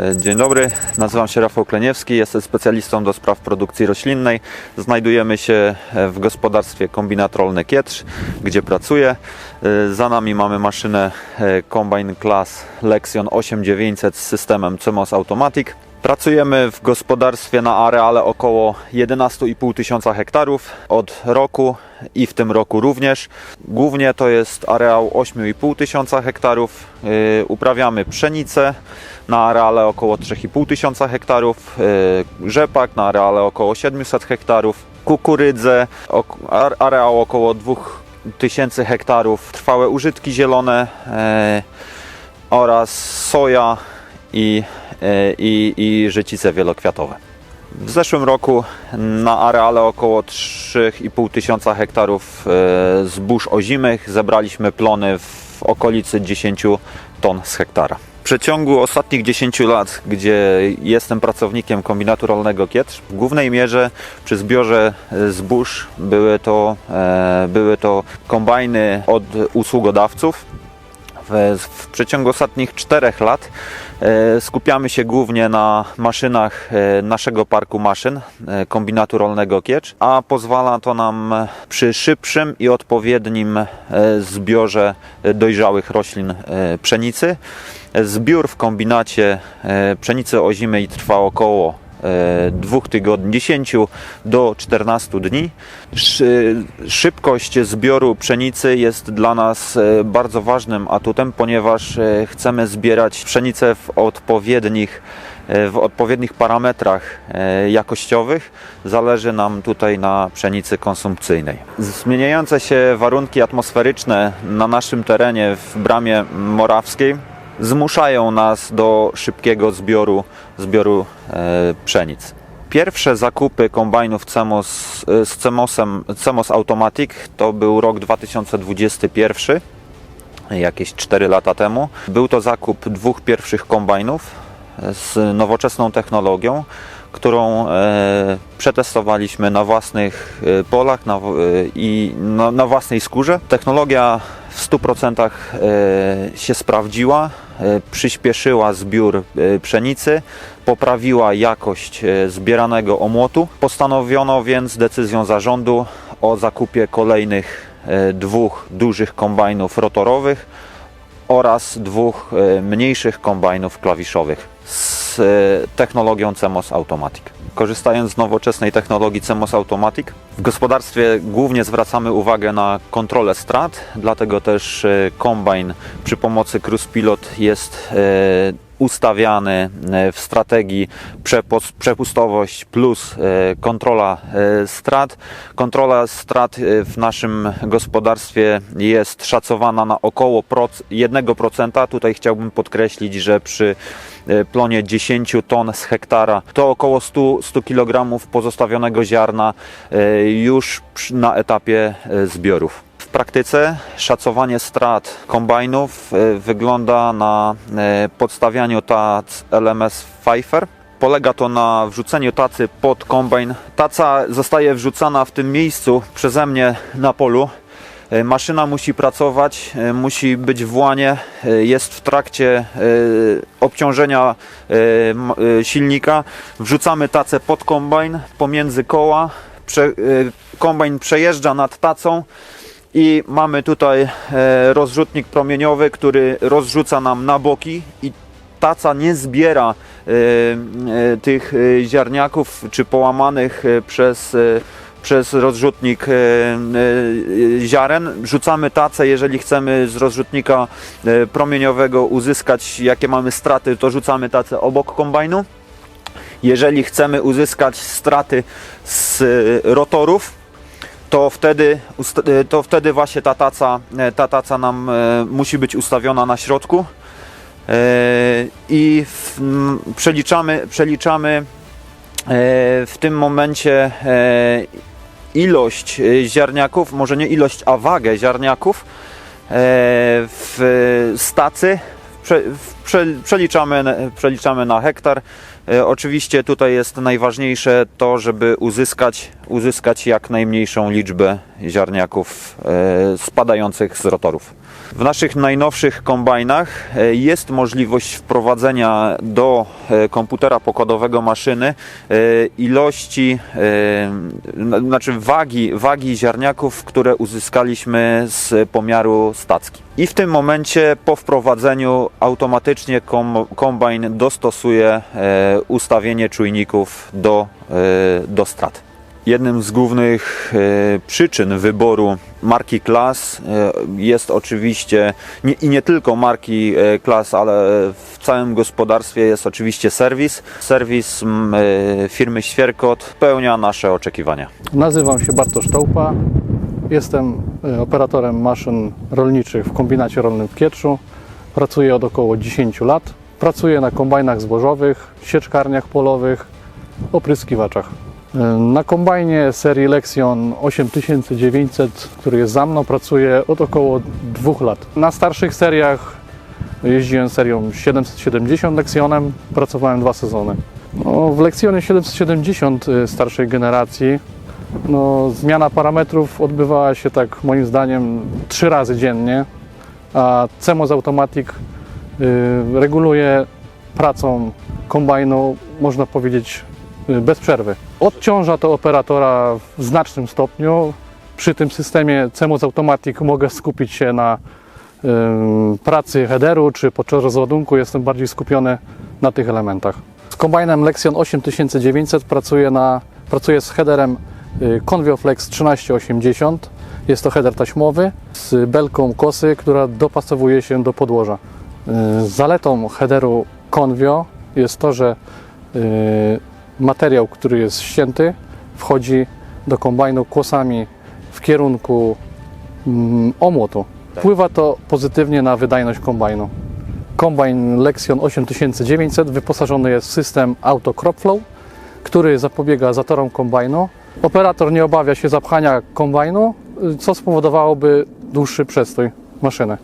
E, Dzień dobry, nazywam się Rafał Kleniewski, jestem specjalistą do spraw produkcji roślinnej. Znajdujemy się e, w gospodarstwie Kombinat Rolny Kietrz, gdzie pracuję. E, Za nami mamy maszynę Combine Class Lexion 8900 z systemem CMOS Automatic. Pracujemy w gospodarstwie na areale około 11,5 tysiąca hektarów od roku i w tym roku również. Głównie to jest areał 8,5 tysiąca hektarów. Uprawiamy pszenicę na areale około 3,5 tysiąca hektarów, yy, rzepak na areale około 700 hektarów, kukurydzę, areał około 2000 hektarów, trwałe użytki zielone yy, oraz soja i, e, i, i życice wielokwiatowe. W zeszłym roku na areale około 3,5 tysiąca hektarów zbóż ozimych zebraliśmy plony w okolicy 10 ton z hektara. Przeciągu ostatnich 10 lat, gdzie jestem pracownikiem kombinatu rolnego Kietrz, w głównej mierze przy zbiorze e, zbóż były to, e, były to kombajny od usługodawców, w, przeciągu ostatnich czterech lat e, skupiamy się głównie na maszynach e, naszego parku maszyn e, kombinatu rolnego Kiecz, a pozwala to nam przy szybszym i odpowiednim zbiorze dojrzałych roślin pszenicy. Zbiór w kombinacie pszenicy ozimej trwa około dwóch tygodni, 10 do 14 dni. Szy- Szybkość zbioru pszenicy jest dla nas e, bardzo ważnym atutem, ponieważ e, chcemy zbierać pszenicę w odpowiednich e, w odpowiednich parametrach e, jakościowych zależy nam tutaj na pszenicy konsumpcyjnej. Zmieniające się warunki atmosferyczne na naszym terenie w bramie morawskiej zmuszają nas do szybkiego zbioru, zbioru e, pszenic. Pierwsze zakupy kombajnów CEMOS, e, z CEMOSem, CEMOS Automatic to był rok 2021, jakieś 4 lata temu. Był to zakup dwóch pierwszych kombajnów e, z nowoczesną technologią, którą e, przetestowaliśmy na własnych e, polach na, e, i na, na własnej skórze. Technologia w 100% e, się sprawdziła, przyspieszyła zbiór pszenicy, poprawiła jakość zbieranego omłotu. Postanowiono więc decyzją zarządu o zakupie kolejnych dwóch dużych kombajnów rotorowych oraz dwóch mniejszych kombajnów klawiszowych z e, technologią CMOS Automatic. Korzystając z nowoczesnej technologii CMOS Automatic, w gospodarstwie głównie zwracamy uwagę na kontrolę strat, dlatego też e, kombajn przy pomocy Cruise Pilot jest e, ustawiany e, w strategii przepustowość plus e, kontrola e, strat. Kontrola strat w naszym gospodarstwie jest szacowana na około proc- 1%. Tutaj chciałbym podkreślić, że przy plonie 10 ton z hektara to około 100, 100 kg pozostawionego ziarna już na etapie zbiorów. Praktyce szacowanie strat kombajnów e, wygląda na e, podstawianiu tac LMS Pfeiffer. Polega to na wrzuceniu tacy pod kombajn. Taca zostaje wrzucana w tym miejscu przeze mnie na polu. E, Maszyna musi pracować, musi być w łanie, jest w trakcie obciążenia silnika. Wrzucamy tacę pod kombajn, pomiędzy koła. Kombajn przejeżdża nad tacą i mamy tutaj e, rozrzutnik promieniowy, który rozrzuca nam na boki i taca nie zbiera e, e, tych ziarniaków czy połamanych przez, przez rozrzutnik ziaren. Rzucamy tacę, jeżeli chcemy z rozrzutnika promieniowego uzyskać jakie mamy straty, to rzucamy tacę obok kombajnu. Jeżeli chcemy uzyskać straty z rotorów, to wtedy, e, to wtedy właśnie ta taca, e, ta taca nam e, musi być ustawiona na środku i przeliczamy, przeliczamy w tym momencie ilość ziarniaków, może nie ilość, a wagę ziarniaków w stacy przeliczamy, przeliczamy na hektar. E, Oczywiście tutaj jest najważniejsze to, żeby uzyskać, uzyskać jak najmniejszą liczbę ziarniaków e, spadających z rotorów. W naszych najnowszych kombajnach e, jest możliwość wprowadzenia do e, komputera pokładowego maszyny e, ilości, znaczy wagi, wagi ziarniaków, które uzyskaliśmy z pomiaru stacki. I w tym momencie po wprowadzeniu automatycznie kom, kombajn dostosuje ustawienie czujników do, do strat. Jednym z głównych e, przyczyn wyboru marki Klas e, jest oczywiście nie, i nie tylko marki e, Klas, ale w całym gospodarstwie jest oczywiście serwis. Serwis firmy Świerkot spełnia nasze oczekiwania. Nazywam się Bartosz Tołpa. Jestem operatorem maszyn rolniczych w kombinacie rolnym w Kietrzu. Pracuję od około 10 lat. Pracuję na kombajnach zbożowych, sieczkarniach polowych, opryskiwaczach. E, Na kombajnie serii Lexion 8900, który jest za mną, pracuję od około 2 lat. Na starszych seriach jeździłem serią 770 Lexionem, pracowałem dwa sezony. No, w Lexionie 770 y, starszej generacji no, zmiana parametrów odbywała się tak moim zdaniem trzy razy dziennie, a CMOS Automatic y, reguluje pracą kombajnu, można powiedzieć, bez przerwy. Odciąża to operatora w znacznym stopniu. Przy tym systemie CMOS Automatic mogę skupić się na ym, pracy headeru, czy podczas rozładunku jestem bardziej skupiony na tych elementach. Z kombajnem Lexion 8900 pracuję, na, pracuję z headerem y, Convioflex 1380. Jest to header taśmowy z belką kosy, która dopasowuje się do podłoża. Y, Zaletą headeru Convio jest to, że y, materiał, który jest ścięty, wchodzi do kombajnu kłosami w kierunku mm, omłotu. Wpływa to pozytywnie na wydajność kombajnu. Kombajn Lexion 8900 wyposażony jest w system Auto Crop Flow, który zapobiega zatorom kombajnu. Operator nie obawia się zapchania kombajnu, co spowodowałoby dłuższy przestój maszyny.